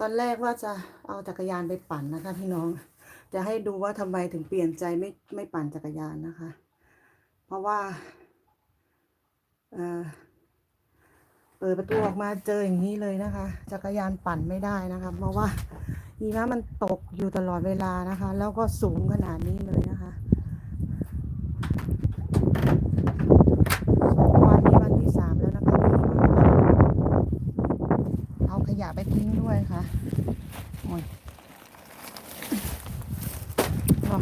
ตอนแรกว่าจะเอาจักรยานไปปั่นนะคะ พี่น้อง จะให้ดูว่าทำไมถึงเปลี่ยนใจไม่ไม่ปั่นจักรยานนะคะ เพราะว่าเอ่อเปิดประตูออกมาเจออย่างนี้เลยนะคะ จักรยานปั่นไม่ได้นะคะ เพราะว่าหิมะมันตกอยู่ตลอดเวลานะคะ แล้วก็สูงขนาดนี้เลยนะคะสองวันนี้วันที่สามแล้วนะคะที่หิมะตกเอาขยะไปทิ้งด้วยค่ะโอ้ยเนาะ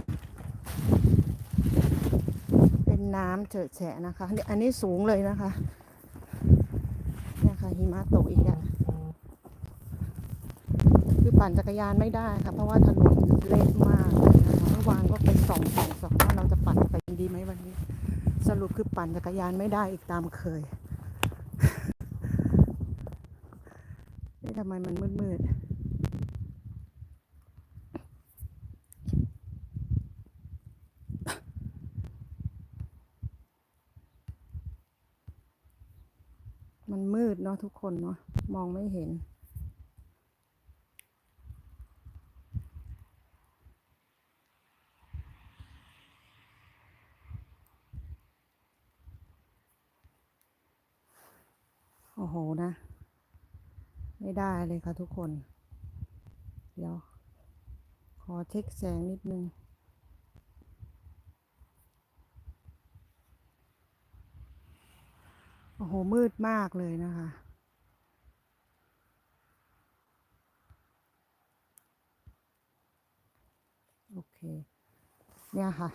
เป็ น้ำเฉอะแฉะนะคะเนี่ยอันนี้สูงเลยนะคะเนี่ยค่ะหิมะตกอีกอะคือปั่นจักรยานไม่ได้ค่ะ เพราะว่าถนนเละมากเลยนะคะเมื่อวานก็ไปส่องส่องส่องว่าเราจะปั่นไปดีไหมวันนี้ สรุปคือปั่นจักรยานไม่ได้อีกตามเคยทำไมมันมืดมืดๆมันมื ดเนาะทุกคนเนาะมองไม่เห็น โอ้โหนะ ไม่ได้เลยค่ะทุกคน เดี๋ยว ขอเช็คแสงนิดนึง โอ้โห มืดมากเลยนะคะ โอเค เนี่ยค่ะ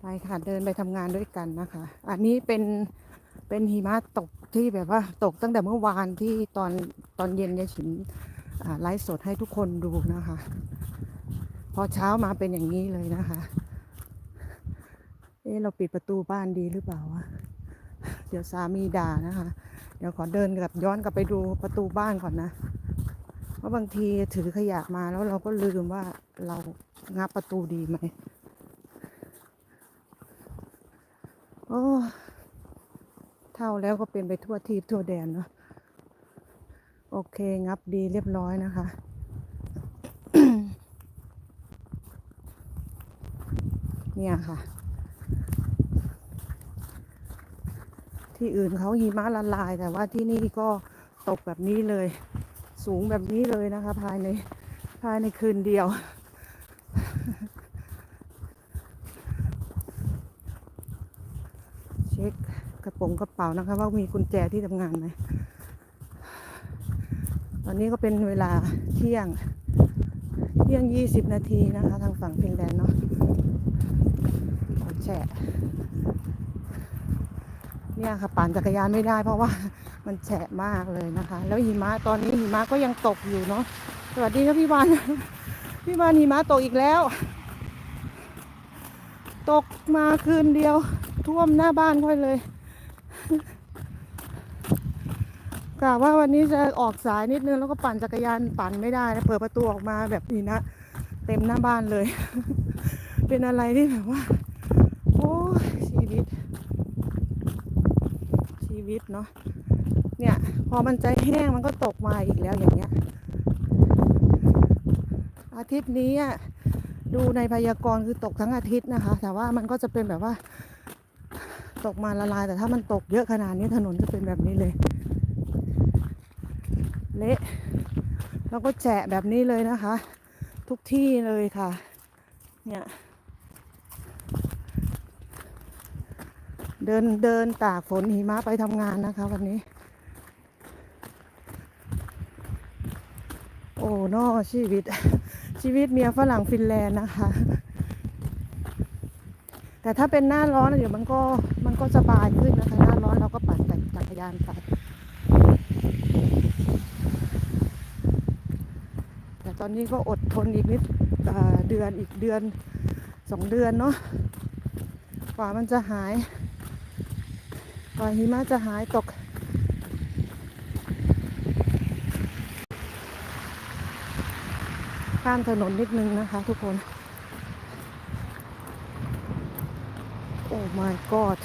ไปค่ะ เดินไปทำงานด้วยกันนะคะ อันนี้เป็นเป็นหิมะตกที่แบบว่าตกตั้งแต่เมื่อวานที่ตอนตอนเย็นยายฉิมไลฟ์สดให้ทุกคนดูนะคะ พอเช้ามาเป็นอย่างนี้เลยนะคะ เอ๊ะเราปิดประตูบ้านดีหรือเปล่าวะเดี๋ยวสามีด่านะคะ เดี๋ยวขอเดินกลับย้อนกลับไปดูประตูบ้านก่อนนะ เพราะบางทีถือขยะมาแล้วเราก็ลืมว่าเรางับประตูดีไหมโอ้เท่าแล้วก็เป็นไปทั่วทีทั่วแดนเนาะโอเค งับดีเรียบร้อยนะคะ เนี่ยค่ะ ที่อื่นเขาหิมะละลาย แต่ว่าที่นี่ก็ตกแบบนี้เลย สูงแบบนี้เลยนะคะ ภายในภายในคืนเดียว เช็คกระโปรงกระเป๋านะคะ ว่ามีกุญแจที่ทำงานไหมตอนนี้ก็เป็นเวลาเที่ยงเที่ยงยี่สิบนาทีนะคะ ทางฝั่งฟินแลนด์เนาะขอแฉะ เนี่ยค่ะปั่นจักรยานไม่ได้ เพราะว่ามันแฉะมากเลยนะคะ แล้วหิมะตอนนี้หิมะก็ยังตกอยู่เนาะสวัสดีครับพี่วานพี่วานหิมะตกอีกแล้ว ตกมาคืนเดียว ท่วมหน้าบ้านค่อยเลยกะว่าวันนี้จะออกสายนิดนึงแล้วก็ปั่นจักรยานปั่นไม่ได้นะเปิดประตูออกมาแบบนี้นะ เต็มหน้าบ้านเลย เป็นอะไรที่แบบว่า โอ้ยชีวิต ชีวิ ตเนาะเนี่ย พอมันใจแห้งมันก็ตกมาอีกแล้วอย่างเงี้ย อาทิตย์นี้ดูในพยากรณ์คือตกทั้งอาทิตย์นะคะ แต่ว่ามันก็จะเป็นแบบว่า ตกมาละลาย แต่ถ้ามันตกเยอะขนาดนี้ถนนจะเป็นแบบนี้เลย เละแล้วก็แฉะแบบนี้เลยนะคะ ทุกที่เลยค่ะ เนี่ย เดินเดินตากฝนหิมะไปทำงานนะคะ วันนี้ โอ้นอชีวิต ชีวิตเมียฝรั่งฟินแลนด์นะคะ แต่ถ้าเป็นหน้าร้อนเดี๋ยวมันก็มันก็สบายขึ้นนะคะ หน้าร้อนเราก็ปั่นจักรยานไปแต่ตอนนี้ก็อดทนอีกนิดเดือนอีกเดือนสองเดือนเนาะกว่ามันจะหาย กว่าหิมะจะหายตก ข้ามถนนนิดนึงนะคะทุกคน โอ้ my god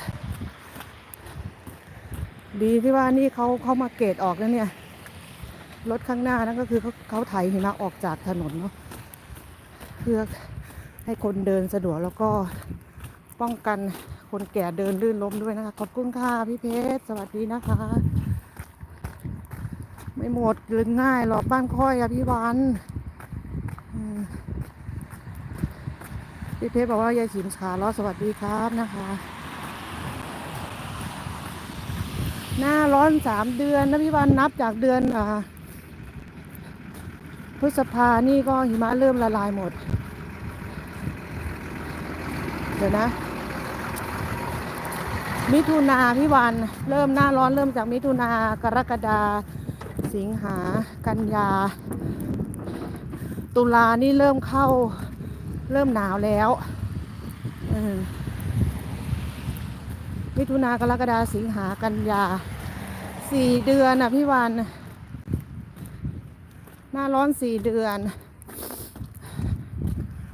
ดีที่ว่านี่เขาเขามาเกตออกแล้วเนี่ย รถข้างหน้านั่นก็คือเขาเขาไถหิมะออกจากถนนเนาะเพื่อให้คนเดินสะดวกแล้วก็ป้องกัน คนแก่เดินลื่นล้มด้วยนะคะ ขอบคุณค่ะพี่เพชร สวัสดีนะคะ ไม่หมดเลยง่ายหรอกบ้านค่อยอะพี่วันพี่เพชรบอกว่ายายฉิมขาล้อสวัสดีครับนะคะ หน้าร้อนสามเดือนนะพี่วันนับจากเดือนอ่าพฤษภานี่ก็หิมะเริ่มละลายหมด เดี๋ยวนะ มิถุนาพี่วัน เริ่มหน้าร้อนเริ่มจากมิถุนากรกฎาสิงหากันยา ตุลานี่เริ่มเข้าเริ่มหนาวแล้วมิถุนากรกฎาสิงหากันยาสี่เดือนอะพี่วัน หน้าร้อนสี่เดือน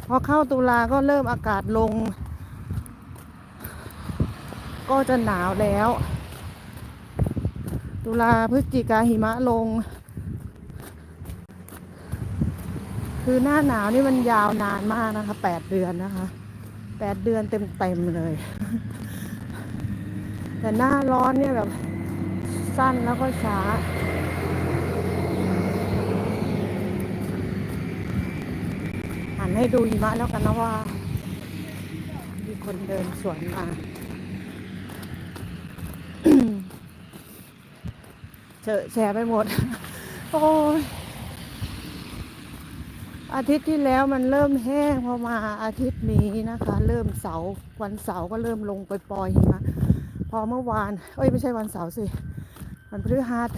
พอเข้าตุลาก็เริ่มอากาศลง ก็จะหนาวแล้ว ตุลาพฤศจิกาหิมะลง คือหน้าหนาวนี่มันยาวนานมากนะคะแปดเดือนนะคะแปดเดือนเต็มๆเลย แต่หน้าร้อนเนี่ยแบบสั้นแล้วก็ช้าหันให้ดูหิมะแล้วกันนะว่า มีคนเดินสวนมา เฉอแชร์ไปหมด โอ้ยอาทิตย์ที่แล้วมันเริ่มแห้งพอมาอาทิตย์นี้นะคะ เริ่มเสาร์วันเสาร์ก็เริ่มลงไปปล่อยหิมะพอเมื่อวาน เอ้ยไม่ใช่วันเสาร์สิวันพฤหัส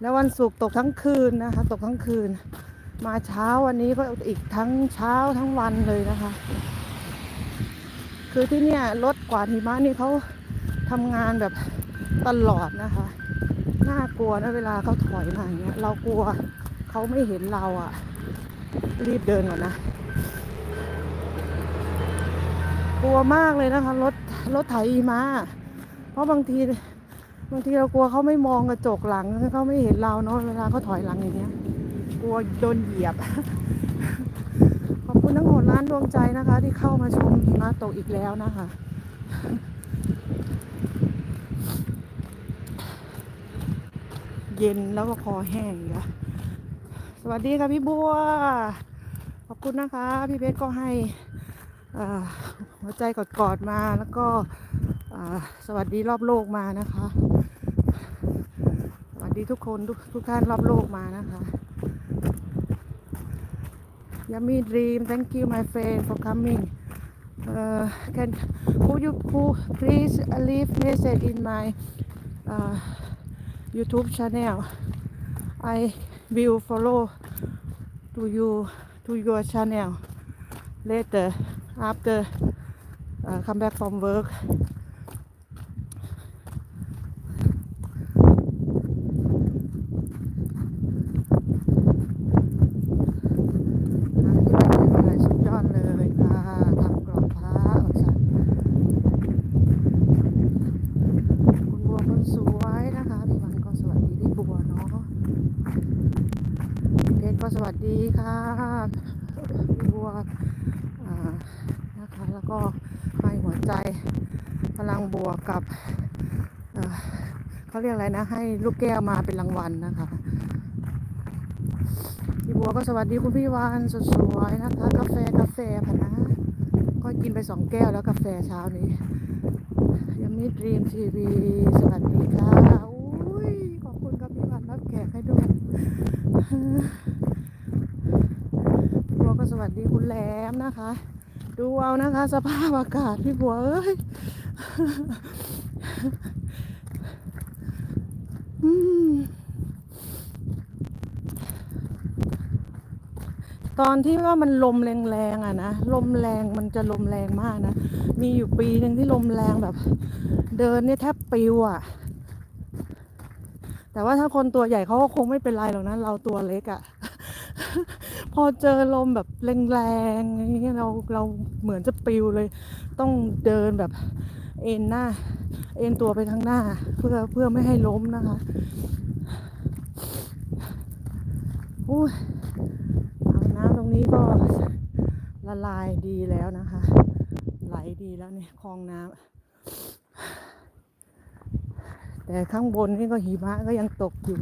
แล้ววันศุกร์ตกทั้งคืนนะคะ ตกทั้งคืน มาเช้าวันนี้ก็อีกทั้งเช้าทั้งวันเลยนะคะ คือที่เนี่ยรถกวาดหิมะนี่เขาทำงานแบบตลอดนะคะ น่ากลัวนะเวลาเขาถอยมาอย่างเงี้ย เรากลัวเขาไม่เห็นเราอะ่ะ รีบเดินก่อนนะ กลัวมากเลยนะคะรถรถไถมะเพราะบางทีบางทีเรากลัวเขาไม่มองกระจกหลังเขาไม่เห็นเราเนาะเวลาเขาถอยหลังอย่างเงี้ย กลัวโดนเหยียบ ขอบคุณทั้งหมดร้านดวงใจนะคะ ที่เข้ามาชมหิมะตกอีกแล้วนะคะ เย็นแล้วก็คอแห้งอีกแล้วสวัสดีค่ะพี่บัว ขอบคุณนะคะ พี่เพชรก็ให้หัวใจกอดๆมาแล้วก็สวัสดีรอบโลกมานะคะ สวัสดีทุกคนทุกทุกท่านรอบโลกมานะคะ Yummy dream thank you my friend for coming uh, can could you could please leave message in my uh, YouTube channel I will follow to you to your channel later after uh, come back from work ที่วันนี้สุดยอดเลยค่ะทำกรอบพระออกจากคุณบัวคนสวยนะคะพี่วันก็สวัสดีพี่บัวเนาะเพชรก็สวัสดีค่ะพี่บัวอ่านะคะแล้ว ก็ให้หัวใจพลังบวกกับเอ่อเขาเรียกอะไรนะ ให้ลูกแก้วมาเป็นรางวัลนะคะพี่บัวก็สวัสดีคุณพี่วานสวยๆนะคะ กาแฟกาแฟพะนะ ก็กินไปสองแก้วแล้วกาแฟเช้านี้ยังมีดรีมทีวีสวัสดีค่ะอุ้ยขอบคุณครับพี่วานรับแขกให้ด้วยพี่บัวก็สวัสดีคุณแหลมนะคะ ดูเอานะคะ สภาพอากาศพี่บัวเอ้ยอตอนที่ว่ามันลมแรงๆอะนะลมแรงมันจะลมแรงมากนะ มีอยู่ปีหนึ่งที่ลมแรงแบบ เดินเนี่ยแทบปิวอะ แต่ว่าถ้าคนตัวใหญ่เขาก็คงไม่เป็นไรหรอกนะเราตัวเล็กอะ อเจอลมแบบแรงๆอย่างเงี้ยเราเราเหมือนจะปิวเลย ต้องเดินแบบเอ็นหน้า เอ็นตัวไปข้างหน้า เพื่อเพื่อไม่ให้ล้มนะคะอุ้ยอ่างน้ำตรงนี้ก็ละลายดีแล้วนะคะ ไหลดีแล้วเนี่ยคลองน้ำแต่ข้างบนนี่ก็หิมะก็ยังตกอยู่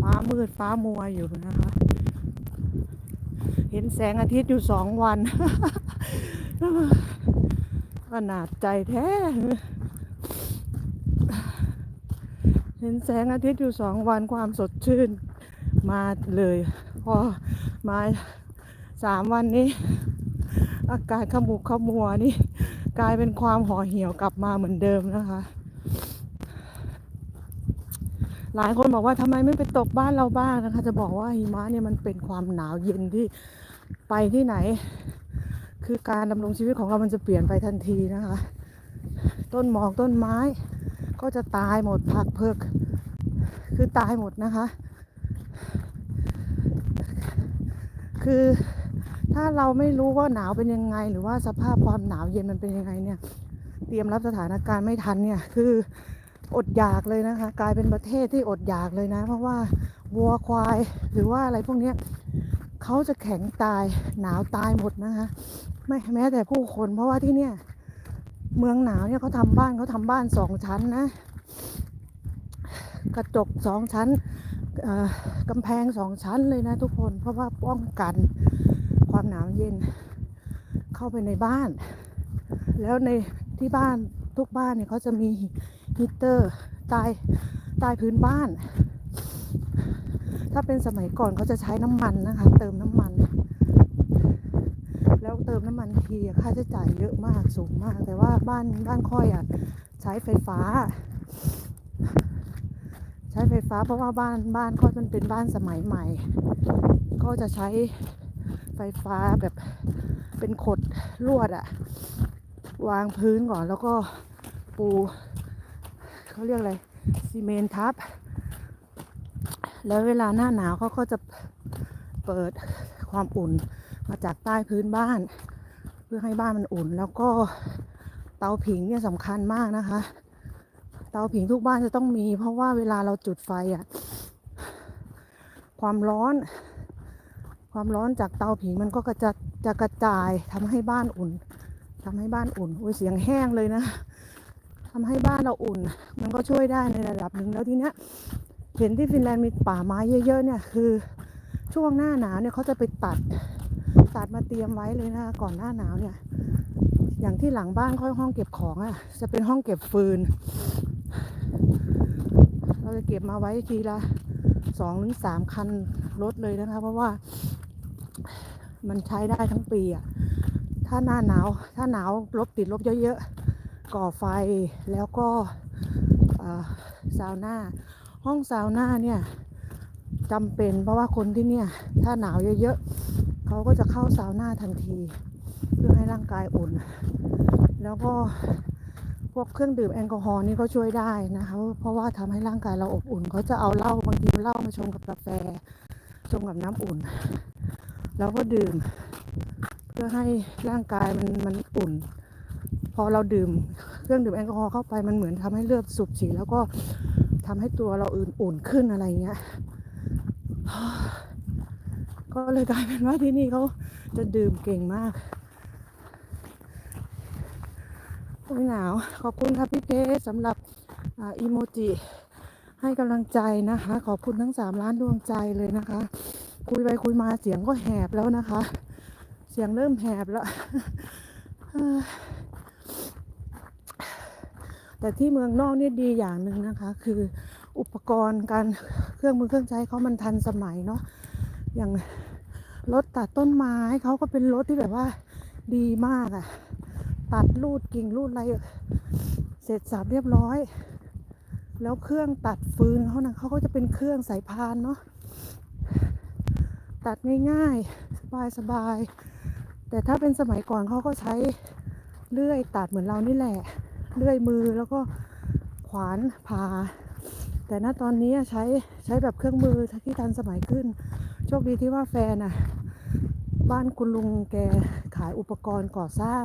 ฟ้ามืดฟ้ามัวอยู่นะคะ เห็นแสงอาทิตย์อยู่สองวันขนาดใจแท้ เห็นแสงอาทิตย์อยู่สองวันความสดชื่นมาเลย พอมาสามวันนี้ อากาศขมุกขมัวนี่ กลายเป็นความห่อเหี่ยวกลับมาเหมือนเดิมนะคะ หลายคนบอกว่าทำไมไม่ไปตกบ้านเราบ้างนะคะ จะบอกว่าหิมะเนี่ยมันเป็นความหนาวเย็นที่ ไปที่ไหน คือการดำรงชีวิตของเรามันจะเปลี่ยนไปทันทีนะคะ ต้นหมอกต้นไม้ก็จะตายหมดผักเพิก คือตายหมดนะคะ คือถ้าเราไม่รู้ว่าหนาวเป็นยังไง หรือว่าสภาพความหนาวเย็นมันเป็นยังไงเนี่ย เตรียมรับสถานการณ์ไม่ทันเนี่ย คืออดอยากเลยนะคะ กลายเป็นประเทศที่อดอยากเลยนะ เพราะว่าวัวควายหรือว่าอะไรพวกนี้ เขาจะแข็งตายหนาวตายหมดนะคะไม่แม้แต่ผู้คน เพราะว่าที่เนี่ยเมืองหนาวเนี่ยเขาทำบ้านเขาทำบ้านสองชั้นนะ กระจกสองชั้นกำแพงสองชั้นเลยนะทุกคนเพราะว่าป้องกันความหนาวเย็นเข้าไปในบ้าน แล้วในที่บ้านทุกบ้านเนี่ยเขาจะมีฮีตเตอร์ใต้ใต้พื้นบ้าน ถ้าเป็นสมัยก่อนเขาจะใช้น้ำมันนะคะ เติมน้ำมัน แล้วเติมน้ำมันทีค่าใช้จ่ายเยอะมากสูงมาก แต่ว่าบ้านบ้านค่อยอะใช้ไฟฟ้า ใช้ไฟฟ้าเพราะว่าบ้านบ้านค่อยมันเป็นบ้านสมัยใหม่ ก็จะใช้ไฟฟ้าแบบเป็นขดลวดอะวางพื้นก่อนแล้วก็ปูเขาเรียกอะไรซีเมนทับ แล้วเวลาหน้าหนาวเขาก็จะเปิดความอุ่นมาจากใต้พื้นบ้าน เพื่อให้บ้านมันอุ่น แล้วก็เตาผิงเนี่ยสำคัญมากนะคะ เตาผิงทุกบ้านจะต้องมี เพราะว่าเวลาเราจุดไฟอะความร้อน ความร้อนจากเตาผิงมันก็กระจะจะกระจายทำให้บ้านอุ่นทำให้บ้านอุ่นโอ้ยเสียงแห้งเลยนะทำให้บ้านเราอุ่น มันก็ช่วยได้ในระดับหนึ่งแล้วทีเนี้ย เห็นที่ฟินแลนด์มีป่าไม้เยอะๆเนี่ยคือช่วงหน้าหนาวเนี่ยเขาจะไปตัดตัดมาเตรียมไว้เลยนะก่อนหน้าหนาวเนี่ย อย่างที่หลังบ้านค่อยห้องเก็บของอะ่ะ จะเป็นห้องเก็บฟืน เราจะเก็บมาไว้ทีละสองหรือสามคันรถเลยนะคะ เพราะว่ามันใช้ได้ทั้งปีอะ่ะถ้าหน้าหนาว ถ้าหนาวลบติดลบเยอะๆก่อไฟแล้วก็ซาวน่า ห้องซาวน่าเนี่ยจำเป็นเพราะว่าคนที่เนี่ย ถ้าหนาวเยอะๆเขาก็จะเข้าซาวน่าทันที เพื่อให้ร่างกายอุ่น แล้วก็พวกเครื่องดื่มแอลกอฮอล์นี่ก็ช่วยได้นะคะเพราะว่าทำให้ร่างกายเราอบอุ่นเขาจะเอาเหล้าบางทีเหล้ามาชงกับกาแฟชงกับน้ำอุ่น แล้วก็ดื่ม เพื่อให้ร่างกายมันมันอุ่น พอเราดื่มเครื่องดื่มแอลกอฮอล์เข้าไปมันเหมือนทำให้เลือดสูบฉีดแล้วก็ ทำให้ตัวเราอื่นอุ่นขึ้นอะไรเงี้ยก็เลยกลายเป็นว่าที่นี่เขาจะดื่มเก่งมากโอ้ยหนาว ขอบคุณครับพี่เพชรสำหรับอ่าอีโมจิ ให้กำลังใจนะคะ ขอบคุณทั้งสามล้านดวงใจเลยนะคะ คุยไปคุยมาเสียงก็แหบแล้วนะคะ เสียงเริ่มแหบแล้ว แต่ที่เมืองนอกนี่ดีอย่างหนึ่งนะคะ คืออุปกรณ์การเครื่องมือเครื่องใช้เขามันทันสมัยเนาะอย่างรถตัดต้นไม้เขาก็เป็นรถที่แบบว่าดีมากอะตัดรูดกิ่งรูดอะไรเสร็จสับเรียบร้อย แล้วเครื่องตัดฟืนเขานะเขาก็จะเป็นเครื่องสายพานเนาะตัดง่ายๆสบายๆแต่ถ้าเป็นสมัยก่อนเขาก็ใช้เลื่อยตัดเหมือนเรานี่แหละ เลื่อยมือแล้วก็ขวานผ่า แต่ณตอนนี้ใช้ใช้แบบเครื่องมือที่ทันสมัยขึ้น โชคดีที่ว่าแฟนน่ะ บ้านคุณลุงแกขายอุปกรณ์ก่อสร้าง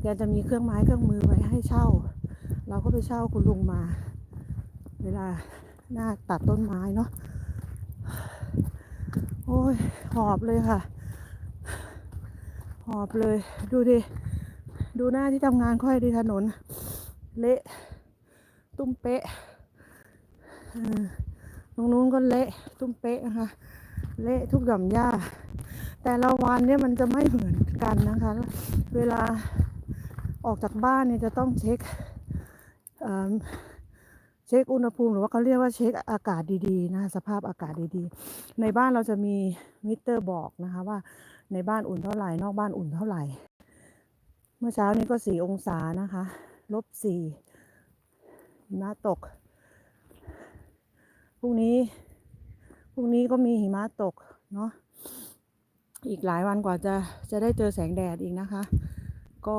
แกจะมีเครื่องไม้เครื่องมือไว้ให้เช่า เราก็ไปเช่าคุณลุงมา เวลาหน้าตัดต้นไม้เนาะโอ้ยหอบเลยค่ะ หอบเลยดูดิ ดูหน้าที่ทำงานค่อยดีถนน เละตุ้มเป๊ะตรงนู้นก็เละตุ้มเป๊ะนะคะ เละทุกหย่อมหญ้า แต่ละวันเนี่ยมันจะไม่เหมือนกันนะคะ เวลาออกจากบ้านเนี่ยจะต้องเช็คเอิ่มเช็คอุณหภูมิหรือว่าเขาเรียกว่าเช็คอากาศดีๆนะคะสภาพอากาศดีๆ ในบ้านเราจะมีมิเตอร์บอกนะคะว่าในบ้านอุ่นเท่าไหร่นอกบ้านอุ่นเท่าไหร่ เมื่อเช้านี้ก็สี่องศานะคะ ลบสี่หิมะตก พรุ่งนี้ พรุ่งนี้ก็มีหิมะตก เนาะ อีกหลายวันกว่าจะ จะได้เจอแสงแดดอีกนะคะ ก็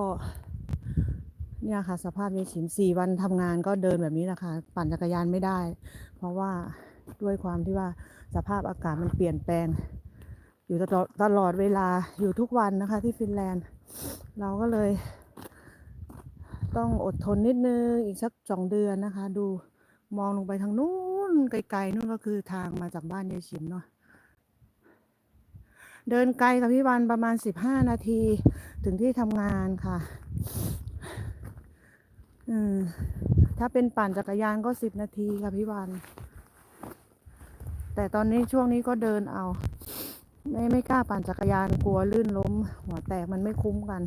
เนี่ยค่ะ สภาพยายฉิมสี่วันทำงานก็เดินแบบนี้แหละค่ะ ปั่นจักรยานไม่ได้ เพราะว่าด้วยความที่ว่าสภาพอากาศมันเปลี่ยนแปลง อยู่ตลอดตลอดเวลาอยู่ทุกวันนะคะที่ฟินแลนด์ เราก็เลย ต้องอดทนนิดนึงอีกสักสองเดือนนะคะ ดูมองลงไปทางนู้นไกลๆนู่นก็คือทางมาจากบ้านยายฉิมเนาะเดินไกลกับพี่วันประมาณ15นาที ถึงที่ทำงานค่ะอืมถ้าเป็นปั่นจักรยานก็10นาทีค่ะพี่วัน แต่ตอนนี้ช่วงนี้ก็เดินเอา ไม่ไม่กล้าปั่นจักรยานกลัวลื่นล้ม หัวแตกมันไม่คุ้มกัน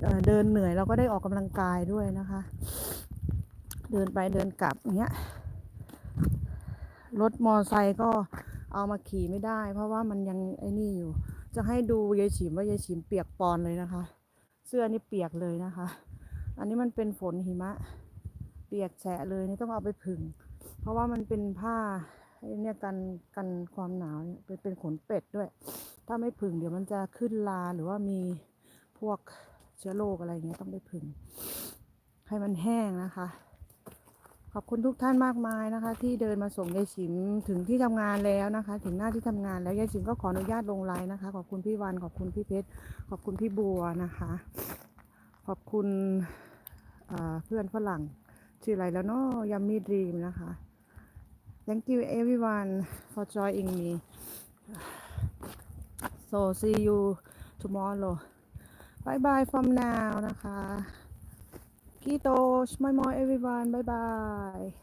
เเดินเหนื่อยเราก็ได้ออกกำลังกายด้วยนะคะ เดินไปเดินกลับอย่างเงี้ยรถมอไซค์ก็เอามาขี่ไม่ได้ เพราะว่ามันยังไอ้นี่อยู่ จะให้ดูยายฉิมว่ายายฉิมเปียกปอนเลยนะคะ เสื้อนี่เปียกเลยนะคะ อันนี้มันเป็นฝนหิมะ เปียกแฉะเลยนี่ต้องเอาไปผึ่ง เพราะว่ามันเป็นผ้า ไอ้เนี่ยกันกันความหนาวเนี่ยเป็นเป็นขนเป็ดด้วย ถ้าไม่ผึ่งเดี๋ยวมันจะขึ้นลาหรือว่ามีพวกเชื้อโรคอะไรเงี้ยต้องไปผึ่งให้มันแห้งนะคะ ขอบคุณทุกท่านมากมายนะคะ ที่เดินมาส่งยายฉิมถึงที่ทำงานแล้วนะคะ ถึงหน้าที่ทำงานแล้วยายฉิมก็ขออนุญาตลงไลน์นะคะ ขอบคุณพี่วันขอบคุณพี่เพชรขอบคุณพี่บัวนะคะ ขอบคุณเพื่อนฝรั่งชื่ออะไรแล้วเนาะยัมมี่ดรีมนะคะ thank you everyone for joining me so see you tomorrow bye bye from now นะคะ กีโตชมอยมอย everyone bye bye